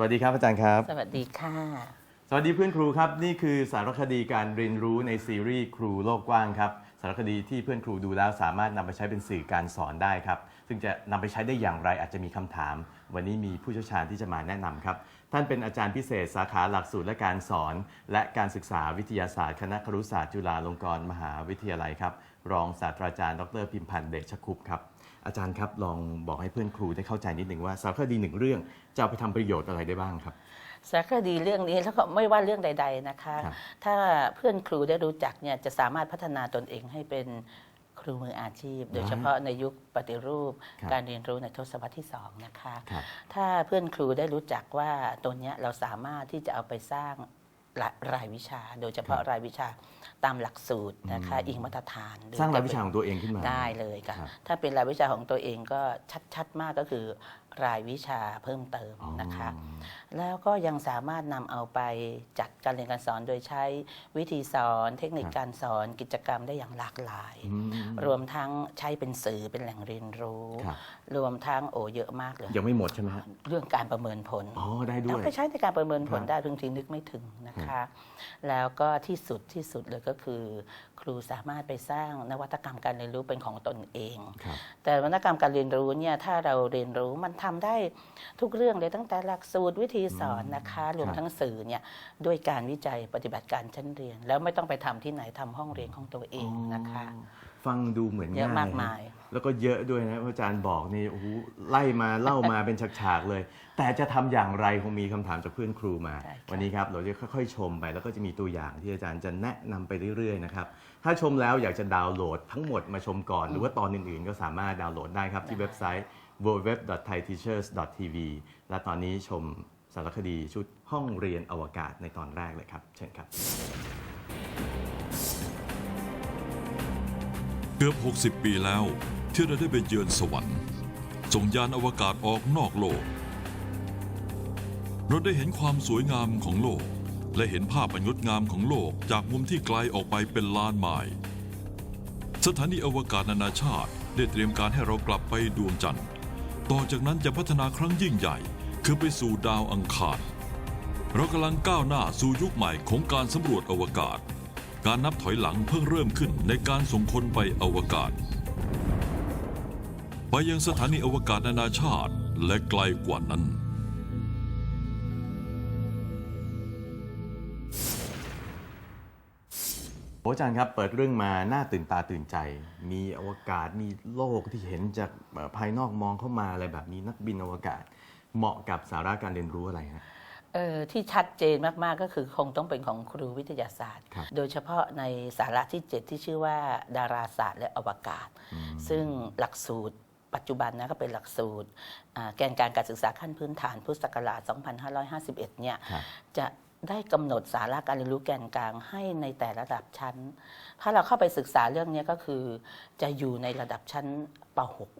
วัสดีครับอาจารย์ครับ สวัสดีค่ะ สวัสดีเพื่อนครูครับ นี่คือสารคดีการเรียนรู้ในซีรีส์ครูโลกกว้างครับ สารคดีที่เพื่อนครูดูแล้วสามารถนำไปใช้เป็นสื่อการสอนได้ครับ ซึ่งจะนำไปใช้ได้อย่างไรอาจจะมีคำถาม วันนี้มีผู้เชี่ยวชาญที่จะมาแนะนำครับ ท่านเป็นอาจารย์พิเศษสาขาหลักสูตรและการสอน และการศึกษาวิทยาศาสตร์ คณะครุศาสตร์จุฬาลงกรณ์มหาวิทยาลัยครับ รองศาสตราจารย์ ดรพิมพันธ์เดชคุปต์ครับ อาจารย์ครับลองบอกให้เพื่อนครูได้เข้าใจนิดหนึ่งว่าสารคดีหนึ่งเรื่องจะเอาไปทำประโยชน์อะไรได้บ้างครับสารคดีเรื่องนี้แล้วก็ไม่ว่าเรื่องใด ๆนะคะครับถ้าเพื่อนครูได้รู้จักเนี่ยจะสามารถพัฒนาตนเองให้เป็นครูมืออาชีพ โดยเฉพาะในยุคปฏิรูปครับการเรียนรู้ในทศวรรษที่สองนะคะครับถ้าเพื่อนครูได้รู้จักว่าตัวเนี้ยเราสามารถที่จะเอาไปสร้างรายรายวิชา โดยเฉพาะครับรายวิชา ตามหลักสูตรนะคะอืมอิงมาตรฐานโดสร้างรายจะวิชาของตัวเองขึ้นมาได้เลยค่ะครับถ้าเป็นรายวิชาของตัวเองก็ชัดๆมากก็คือรายวิชาเพิ่มเติมอ๋อนะคะ แล้วก็ยังสามารถนำเอาไปจัดการเรียนการสอนโดยใช้วิธีสอน เทคนิคครับการสอนกิจกรรมได้อย่างหลากหลายอืมรวมทั้งใช้เป็นสื่อเป็นแหล่งเรียนรู้ครับรวมทั้งโอ้เยอะมากเลยยังไม่หมดใช่ไหมฮะเรื่องการประเมินผลอ๋อได้ด้เอาวยไปใช้ในการประเมินผลครับได้บางทีนึกไม่ถึงนะคะ แล้วก็ที่สุดที่สุดเลยก็คือ ครูสามารถไปสร้างนวัตกรรมการเรียนรู้เป็นของตนเองครับแต่นวัตกรรมการเรียนรู้เนี่ยถ้าเราเรียนรู้มันทำได้ทุกเรื่องเลยตั้งแต่หลักสูตรวิธีสอนนะคะรวมครับทั้งสื่อเนี่ยด้วยการวิจัยปฏิบัติการชั้นเรียน แล้วไม่ต้องไปทำที่ไหนทำห้องเรียนของตัวเองนะคะอ๋อฟังดูเหมือนเยอะง่ายมากมาย แล้วก็เยอะด้วยนะเพราะอาจารย์บอกนี่โอ้โหไล่มาเล่ามาเป็นฉากๆเลย แต่จะทำอย่างไรคงมีคำถามจากเพื่อนครูมาใช่ค่ะวันนี้ครับเราจะค่อยๆ ชมไปแล้วก็จะมีตัวอย่างที่อาจารย์จะแนะนำไปเรื่อยๆนะครับถ้าชมแล้วอยากจะดาวน์โหลดทั้งหมดมาชมก่อน หรือว่าตอนอื่นๆ ก็สามารถดาวน์โหลดได้ครับที่เว็บไซต์ www.thaiteachers.tv และตอนนี้ชม สารคดีชุดห้องเรียนอวกาศในตอนแรกเลยครับ เชิญครับ เกือบ 60 ปีแล้วที่เราได้ไปเยือนสวรรค์ส่งยานอวกาศออกนอกโลก เราได้เห็นความสวยงามของโลก และเห็นภาพอันงดงามของโลกจากมุมที่ไกลออกไปเป็นล้านไมล์สถานีอวกาศนานาชาติได้เตรียมการให้เรากลับไปดวงจันทร์ ต่อจากนั้นจะพัฒนาครั้งยิ่งใหญ่ คือไปสู่ดาวอังคาร เรากำลังก้าวหน้าสู่ยุคใหม่ของการสำรวจอวกาศ การนับถอยหลังเพิ่งเริ่มขึ้นในการส่งคนไปอวกาศ ไปยังสถานีอวกาศนานาชาติและไกลกว่านั้น โอ้อาจารย์ครับเปิดเรื่องมาน่าตื่นตาตื่นใจ มีอวกาศมีโลกที่เห็นจากเอ่อภายนอกมองเข้ามาอะไรแบบนี้นักบินอวกาศ เหมาะกับสาระการเรียนรู้อะไรฮะเออที่ชัดเจนมากๆก็คือคงต้องเป็นของครูวิทยาศาสตร์ครับโดยเฉพาะในสาระที่ 7 ที่ชื่อว่าดาราศาสตร์และอวกาศ ซึ่งหลักสูตรปัจจุบันนะก็เป็นหลักสูตรอ่าแกนการการศึกษาขั้นพื้นฐานพุทธศักราช 2551 เนี่ยครับจะได้กำหนดสาระการเรียนรู้แกนกลางให้ในแต่ระดับชั้น ถ้าเราเข้าไปศึกษาเรื่องนี้ก็คือ จะอยู่ในระดับชั้นป .6 ครับ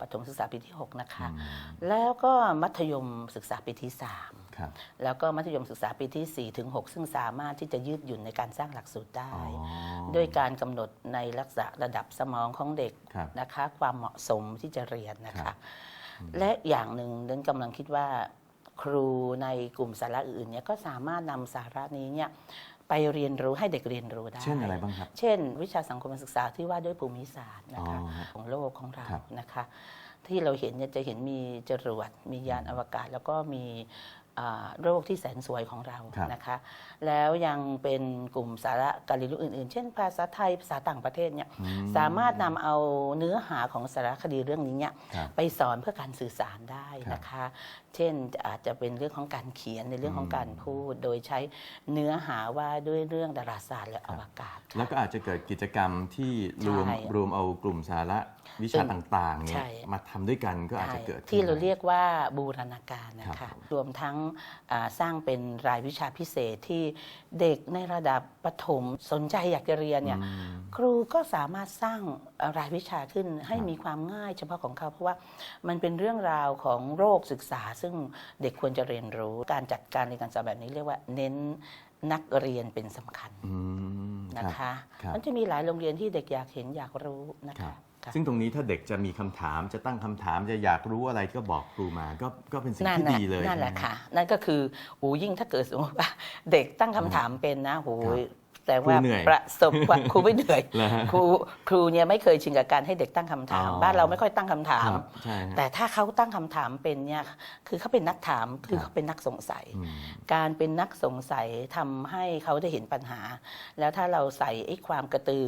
ประถมศึกษาปีที่ 6 นะคะ แล้วก็มัธยมศึกษาปีที่3ครับแล้วก็มัธยมศึกษาปีที่ 4 ถึง 6 ซึ่งสามารถที่จะยืดหยุ่นในการสร้างหลักสูตรได้อ๋อด้วยการกำหนดในลักษณะระดับสมองของเด็กครับนะคะ ความเหมาะสมที่จะเรียนนะครัคะบและอย่างหนึ่งเดินกำลังคิดว่าครูในกลุ่มสาระอื่นๆเนี่ยก็สามารถนำสาระนี้เนี่ย ไปเรียนรู้ให้เด็กเรียนรู้ได้ เช่นอะไรบ้างครับ เช่น วิชาสังคมศึกษาที่ว่าด้วยภูมิศาสตร์นะคะอ๋อฮะของโลกของเราครับ นะคะ ที่เราเห็นเนี่ยจะเห็นมีจรวดมียานอวกาศ แล้วก็มีอ่า โรคที่แสนสวยของเราครับ นะคะ แล้วยังเป็นกลุ่มสาระการเรียนรู้อื่นๆ เช่นภาษาไทยภาษาต่างประเทศเนี่ยอืมสามารถนำเอาเนื้อหาของสารคดีเรื่องนี้เนี่ยครับไปสอนเพื่อการสื่อสารได้นะคะ เช่นอาจจะเป็นเรื่องของการเขียนในเรื่องของการพูด โดยใช้เนื้อหาว่าด้วยเรื่องดาราศาสตร์และอวกาศค่ะ แล้วก็อาจจะเกิดกิจกรรมที่รวมใช่รวมเอากลุ่มสาระวิชาต่างๆเนี่ใช่ยมาทำด้วยกันก็อาจจะใช่เกิดขึ้นที่เราเรียกว่าบูรณาการนะครัคะบรวมทั้งอ่าสร้างเป็นรายวิชาพิเศษที่เด็กในระดับประถมสนใจอยากจะเรียนเนี่ยอืมครูก็สามารถสร้างอ่ารายวิชาขึ้นให้ครับมีความง่ายเฉพาะของเขา เพราะว่ามันเป็นเรื่องราวของโรคศึกษา ซึ่งเด็กควรจะเรียนรู้การจัดการเรียนการสอนแบบนี้เรียกว่าเน้นนักเรียนเป็นสำคัญอืมนะคะครับมันจะมีหลายโรงเรียนที่เด็กอยากเห็นอยากรู้นะครัคะบค่ะ ซึ่งตรงนี้ถ้าเด็กจะมีคำถามจะตั้งคำถามจะอยากรู้อะไรก็บอกครูมาก็ก็เป็นสิ่งนั่นที่แหละดีเลยนั่นแหละใช่ไมค่ะ นั่นก็คือโอ้ยิ่งถ้าเกิดสมมติว่าเด็กตั้งคำถามเป็นนะโหยแต่ว่าครูเหนื่อยประสบความครูไม่เหนื่อยเหรอฮะครูครูเนี่ยไม่เคยชินกับการให้เด็กตั้งคำถามอ๋อบ้านเราไม่ค่อยตั้งคำถามครับใช่ฮะแต่ถ้าเขาตั้งคำถามเป็นเนี่ยคือเขาเป็นนักถามคือครับเขาเป็นนักสงสัยอืมการเป็นนักสงสัยทำให้เขาได้เห็นปัญหา แล้วถ้าเราใส่ไอ้ความกระตือ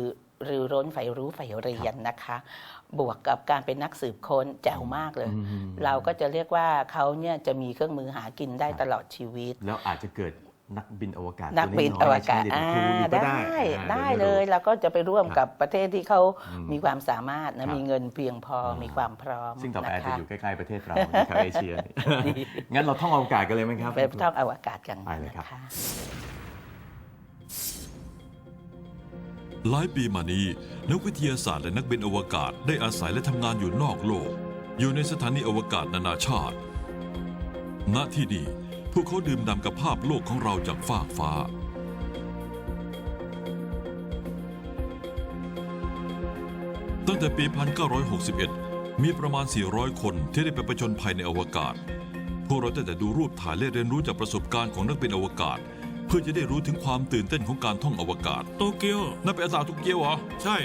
รือร้นใฝ่รู้ใฝ่เรียนนะคะ บวกกับการเป็นนักสืบค้นแจ๋วมากเลยอืมเราก็จะเรียกว่าเขาเนี่ยจะมีเครื่องมือหากินได้ครับตลอดชีวิต แล้วอาจจะเกิดนักบินอวกาศนักบินตัวอวอยๆกาศใช้อ่าเรียนเป็นครูอยู่ก็ได้ได้อ่าได้ดี๋วเลยไม่รู้เราก็จะไปร่วมครับกับประเทศที่เขาอืมมีความสามารถคนะรับมีเงินเพียงพออ่ามีมีความพร้อม ซึ่งต่อไปอาจนะจะคะอยู่ใกล้ๆประเทศเรานะครับเอเชียนี่งั้นเราท่องอวกาศกันเลยไหมครับไปท่องอวกาศกันไปเลยครับ หลายปีมานี้ นักวิทยาศาสตร์และนักบินอวกาศได้อาศัยและทำงานอยู่นอกโลก อยู่ในสถานีอวกาศนานาชาติ ณที่นี่พวกเขาดื่มด่ำกับภาพโลกของเราจากฟากฟ้า ตั้งแต่ปี 1961 มีประมาณ 400 คนที่ได้ไปประจนภัยในอวกาศ พวกเราได้แต่ดูรูปถ่ายและเรียนรู้จากประสบการณ์ของนักบินอวกาศ พื่อจะได้รู้ถึงความตื่นเต้นของการท่องอวกาศ โตเกียว นั่นเป็นอาสาทุกเกียวเหรอ ใช่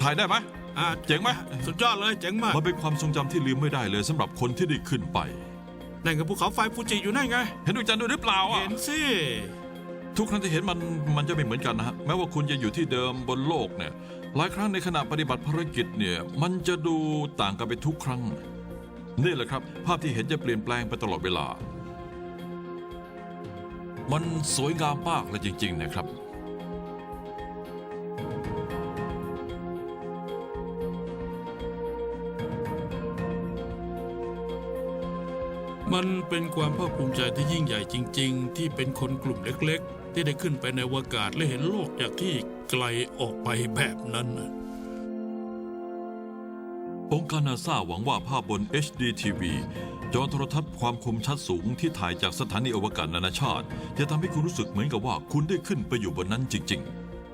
ถ่ายได้ไหมอ่าเจ๋งไหมสุดยอดเลยเจ๋งมาก มันเป็นความทรงจำที่ลืมไม่ได้เลยสำหรับคนที่ได้ขึ้นไป นั่นกับภูเขาไฟฟูจิอยู่นั่นไง เห็นดวงจันทร์ด้วยหรือเปล่าอะเห็นสิทุกครั้งที่เห็นมันมันจะไม่เหมือนกันนะฮะแม้ว่าคุณจะอยู่ที่เดิมบนโลกเนี่ยหลายครั้งในขณะปฏิบัติภารกิจเนี่ยมันจะดูต่างกันไปทุกครั้งนี่แหละครับ ภาพที่เห็นจะเปลี่ยนแปลงไปตลอดเวลา มันสวยงามมากเลยจริง ๆ นะครับมันเป็นความภาคภูมิใจที่ยิ่งใหญ่จริง ๆ ที่เป็นคนกลุ่มเล็ก ๆ ที่ได้ขึ้นไปในอวกาศและเห็นโลกจากที่ไกลออกไปแบบนั้น องค์การนาซาหวังว่าภาพบน HD TV จอโทรทัศน์ความคมชัดสูงที่ถ่ายจากสถานีอวกาศนานาชาติ จะทำให้คุณรู้สึกเหมือนกับว่าคุณได้ขึ้นไปอยู่บนนั้นจริง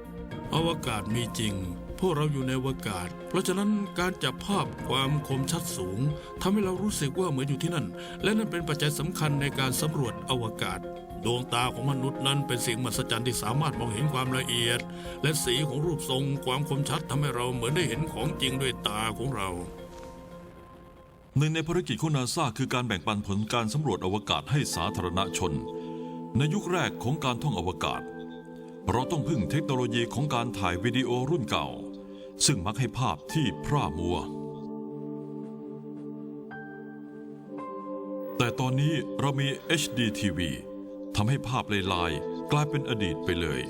ๆอวกาศมีจริง พวกเราอยู่ในอวกาศ เพราะฉะนั้นการจับภาพความคมชัดสูงทำให้เรารู้สึกว่าเหมือนอยู่ที่นั่น และนั่นเป็นปัจจัยสำคัญในการสำรวจอวกาศ ดวงตาของมนุษย์นั้นเป็นสิ่งมหัศจรรย์ที่สามารถมองเห็นความละเอียด และสีของรูปทรงความคมชัดทำให้เราเหมือนได้เห็นของจริงด้วยตาของเรา หนึ่งในภารกิจของนาซาคือการแบ่งปันผลการสำรวจอวกาศให้สาธารณชน ในยุคแรกของการท่องอวกาศ เราต้องพึ่งเทคโนโลยีของการถ่ายวิดีโอรุ่นเก่า ซึ่งมักให้ภาพที่พร่ามัวแต่ตอนนี้เรามี HD TV ทำให้ภาพลายๆกลายเป็นอดีตไปเลย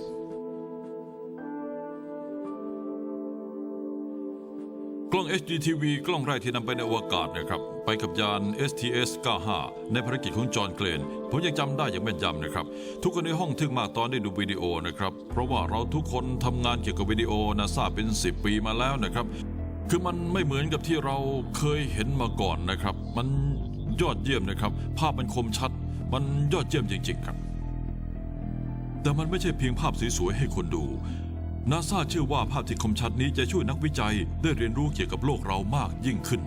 กล้อง HDTV กล้องแรกที่นำไปในอวกาศนะครับ ไปกับยาน STS-95 ในภารกิจของจอห์นเกรนผมยังจำได้อย่างแม่นยำนะครับ ทุกคนในห้องทึ่งมากตอนได้ดูวิดีโอนะครับ เพราะว่าเราทุกคนทำงานเกี่ยวกับวิดีโอนาซาเป็น 10 ปีมาแล้วนะครับ คือมันไม่เหมือนกับที่เราเคยเห็นมาก่อนนะครับ มันยอดเยี่ยมนะครับ ภาพมันคมชัด มันยอดเยี่ยมจริงๆครับ แต่มันไม่ใช่เพียงภาพสวยๆให้คนดูนาซาเชื่อว่าภาพที่คมชัดนี้จะช่วยนักวิจัยได้เรียนรู้เกี่ยวกับโลกเรามากยิ่งขึ้น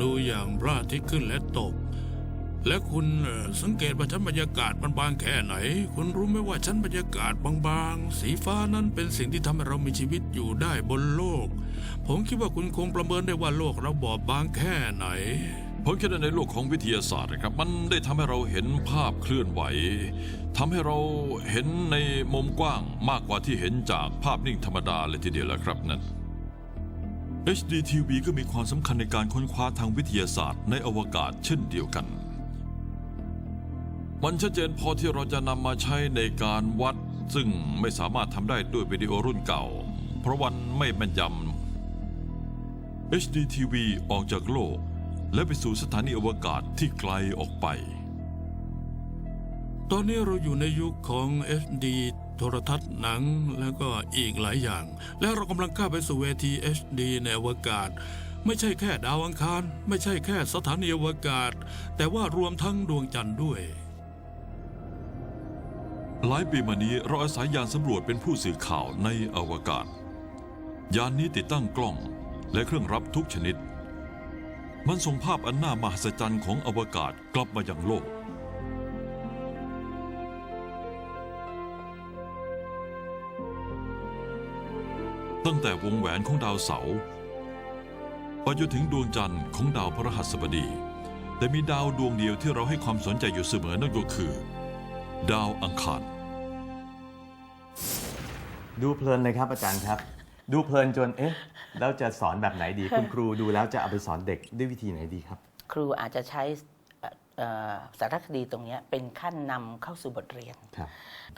ดูอย่างพระอาทิตย์ขึ้นและตก และคุณสังเกตว่าชั้นบรรยากาศมันบางแค่ไหน คุณรู้ไหมว่าชั้นบรรยากาศบางๆ สีฟ้านั้นเป็นสิ่งที่ทำให้เรามีชีวิตอยู่ได้บนโลก ผมคิดว่าคุณคงประเมินได้ว่าโลกเราบอบบางแค่ไหน ผมคิดว่าในโลกของวิทยาศาสตร์นะครับ มันได้ทำให้เราเห็นภาพเคลื่อนไหวทำให้เราเห็นในมุมกว้างมากกว่าที่เห็นจากภาพนิ่งธรรมดาเลยทีเดียวแหละครับนั่น HDTV ก็มีความสำคัญในการค้นคว้าทางวิทยาศาสตร์ในอวกาศเช่นเดียวกัน มันชัดเจนพอที่เราจะนำมาใช้ในการวัด ซึ่งไม่สามารถทำได้ด้วยวิดีโอรุ่นเก่า เพราะวันไม่แม่นยำ HDTV ออกจากโลก และไปสู่สถานีอวกาศที่ไกลออกไป ตอนนี้เราอยู่ในยุคของ HD โทรทัศน์หนังแล้วก็อีกหลายอย่าง และเรากำลังก้าวไปสู่เวที HD ในอวกาศ ไม่ใช่แค่ดาวอังคาร ไม่ใช่แค่สถานีอวกาศ แต่ว่ารวมทั้งดวงจันทร์ด้วย หลายปีมานี้เราอาศัยยานสำรวจเป็นผู้สื่อข่าวในอวกาศ ยานนี้ติดตั้งกล้องและเครื่องรับทุกชนิด มันส่งภาพอันน่ามหัศจรรย์ของอวกาศกลับมายังโลก ตั้งแต่วงแหวนของดาวเสาร์ไปจนถึงดวงจันทร์ของดาวพฤหัสบดี แต่มีดาวดวงเดียวที่เราให้ความสนใจอยู่เสมอนั่นก็คือ ดาวอังคาร ดูเพลินเลยครับอาจารย์ครับ ดูเพลินจนเอ๊ะ แล้วจะสอนแบบไหนดี คุณครูดูแล้วจะเอาไปสอนเด็กด้วยวิธีไหนดีครับ ครูอาจจะใช้เอ่อเอ่อสารคดีตรงเนี้ยเป็นขั้นนำเข้าสู่บทเรียนครับ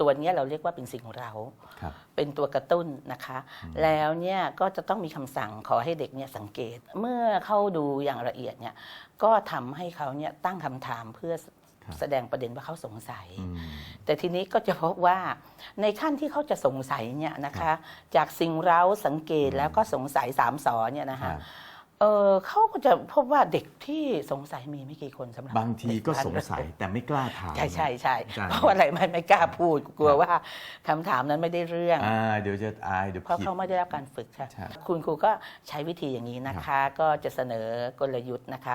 ตัวเนี้ยเราเรียกว่าเป็นสิ่งเราครับเป็นตัวกระตุ้นนะคะ แล้วเนี่ยก็จะต้องมีคำสั่งขอให้เด็กเนี่ยสังเกต เมื่อเข้าดูอย่างละเอียดเนี่ยก็ทำให้เขาเนี่ยตั้งคำถามเพื่อครับแสดงประเด็นว่าเขาสงสัยอืม แต่ทีนี้ก็จะพบว่าในขั้นที่เขาจะสงสัยเนี่ยนะคะ จากสิ่งเราสังเกตแล้วก็สงสัยสามสอเนี่ยนะครัคะบ เออเขาก็จะพบว่าเด็กที่สงสัยมีไม่กี่คนสำหรับบางทีก็สงสัยแต่ไม่กล้าถาม ใช่ใช่ใช่อาจารย์เพราะว่าอะไรไม่ไม่กล้าพูดกลัวว่าคำถามนั้นไม่ได้เรื่องอ่าเดี๋ยวจะอายเดี๋ยวเพราะผิดเขาไม่ได้รับการฝึกค่ะใช่คุณครูก็ใช้วิธีอย่างนี้นะคะ ก็จะเสนอกลยุทธ์นะคะ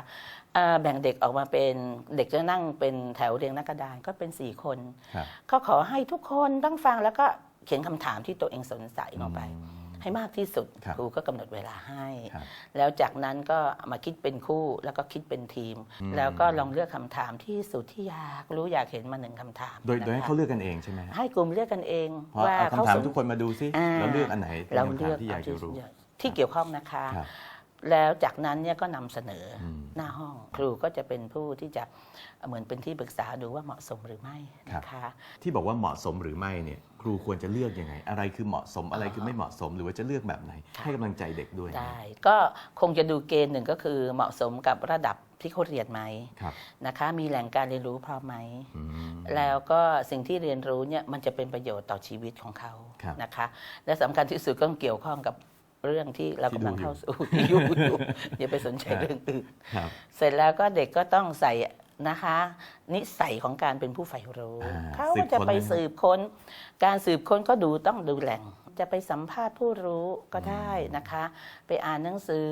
เอ่อแบ่งเด็กออกมาเป็นเด็กจะนั่งเป็นแถวเรียงหน้ากระดานก็เป็น 4 คนครับก็ขอให้ทุกคนตั้งฟังแล้วก็เขียนคำถามที่ตัวเองสงสัยลงไปอืม ให้มากที่สุดครับครูก็กำหนดเวลาให้ครับแล้วจากนั้นก็มาคิดเป็นคู่แล้วก็คิดเป็นทีมอืมแล้วก็ลองเลือกคำถามที่สุดที่อยากรู้อยากเห็นมาหนึ่งคำถาม โดยโดยให้นะคะเขาเลือกกันเองใช่ไหมฮะให้กลุ่มเลือกกันเองเพราะว่าเอาเขาคำถามสนทุกคนมาดูซิอ่าแล้วเลือกอันไหนเป็นเราคำเลืถามอกที่อยากจะรู้ที่เกี่ยวข้องนะคะครับแล้วจากนั้นเนี่ยก็นำเสนออมหน้าห้องครูก็จะเป็นผู้ที่จะเหมือนเป็นที่ปรึกษาดูว่าเหมาะสมหรือไม่นะคะที่บอกว่าเหมาะสมหรือไม่เนี่ย ครูควรจะเลือกยังไง อะไรคือเหมาะสมอะไรคือไม่เหมาะสม หรือว่าจะเลือกแบบไหน ให้กำลังใจเด็กด้วยนะได้ก็คงจะดูเกณฑ์หนึ่งก็คือเหมาะสมกับระดับที่เขาเรียนไหมครับนะคะ มีแหล่งการเรียนรู้พร้อมไหม อืม แล้วก็สิ่งที่เรียนรู้เนี่ยมันจะเป็นประโยชน์ต่อชีวิตของเขาครับ นะคะ และสำคัญที่สุดก็เกี่ยวข้องกับเรื่องที่เราที่กำลังดูอยู่เข้าสู่ ที่อยู่อยู่อย่าไปสนใจครับเรื่องอื่น ครับ เสร็จแล้วก็เด็กก็ต้องใส่ นะคะ นิสัยของการเป็นผู้ใฝ่รู้อ่าเขาก็จะไปสืบค้นเลยนะสืบค้น การสืบค้นก็ดูต้องดูแหล่ง จะไปสัมภาษณ์ผู้รู้ก็ได้นะคะ ไปอ่านหนังสือ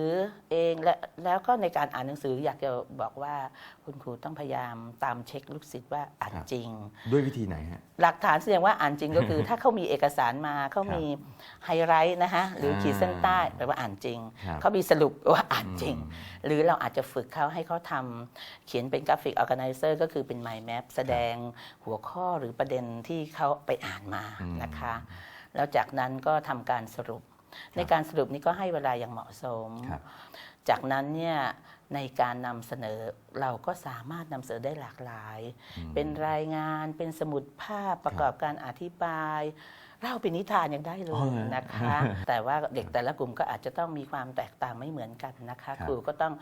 เองและแล้วก็ในการอ่านหนังสืออยากจะบอกว่าคุณครูต้องพยายามตามเช็คลูกศิษย์ว่าอ่านจริง ด้วยวิธีไหนฮะหลักฐานแสดงว่าอ่านจริงก็คือ ถ้าเขามีเอกสารมาเขามีไฮไลท์นะคะหรือขีดเส้นใต้แปลว่าอ่านจริงครับเขามีสรุปว่าอ่านจริงอืมหรือเราอาจจะฝึกเขาให้เขาทำเขียนเป็นกราฟิกออ g a แก z นเซอร์ก็คือเป็น mind map แสดงหัวข้อหรือประเด็นที่เขาไปอ่านมานะคะ แล้วจากนั้นก็ทำการสรุป ในการสรุปนี้ก็ให้เวลาอย่างเหมาะสมครับจากนั้นเนี่ยในการนำเสนอเราก็สามารถนำเสนอได้หลากหลาย เป็นรายงานเป็นสมุดภาพประกอบการอธิบายเล่าเป็นนิทานยังได้เลอ๋อยเหรอนะคะ แต่ว่าเด็กแต่ละกลุ่มก็อาจจะต้องมีความแตกต่างไม่เหมือนกันนะคะ ครับครูก็ต้อง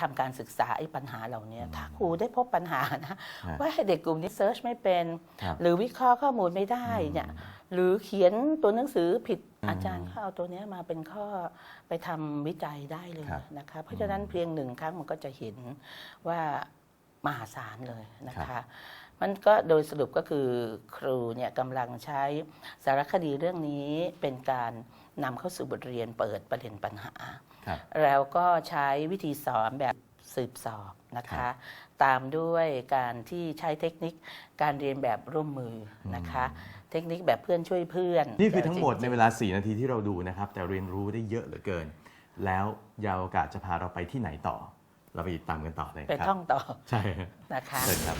ทำการศึกษาไอ้ปัญหาเหล่านี้ถ้าครูได้พบปัญหานะฮะว่าให้เด็กกลุ่มนี้เซิร์ชไม่เป็นครับหรือวิเคราะห์ข้อมูลไม่ได้เนี่ย หรือเขียนตัวหนังสือผิดอืมอาจารย์เขาเอาตัวเนี้ยมาเป็นข้อไปทำวิจัยได้เลยครับนะคะเพราะฉะนั้นเพียงหนึ่งครั้งมันก็จะเห็นว่ามหาศาลเลยนะครัคะบมันก็โดยสรุปก็คือครูเนี่ยกำลังใช้สารคดีเรื่องนี้เป็นการนำเข้าสู่บทเรียนเปิดประเด็นปัญหาครับแล้วก็ใช้วิธีสอนแบบสืบสอบนะครัคะบ ตามด้วยการที่ใช้เทคนิคการเรียนแบบร่วมมือนะคะ เทคนิคแบบเพื่อนช่วยเพื่อน นี่คือทั้งหมดจริๆในเวลา 4 นาทีที่เราดูนะครับ แต่เรียนรู้ได้เยอะเหลือเกิน แล้วยาวโอกาสจะพาเราไปที่ไหนต่อ เราไปติดตามกันต่อเลยไปครับท่องต่อใช่นะคะเชิญครับ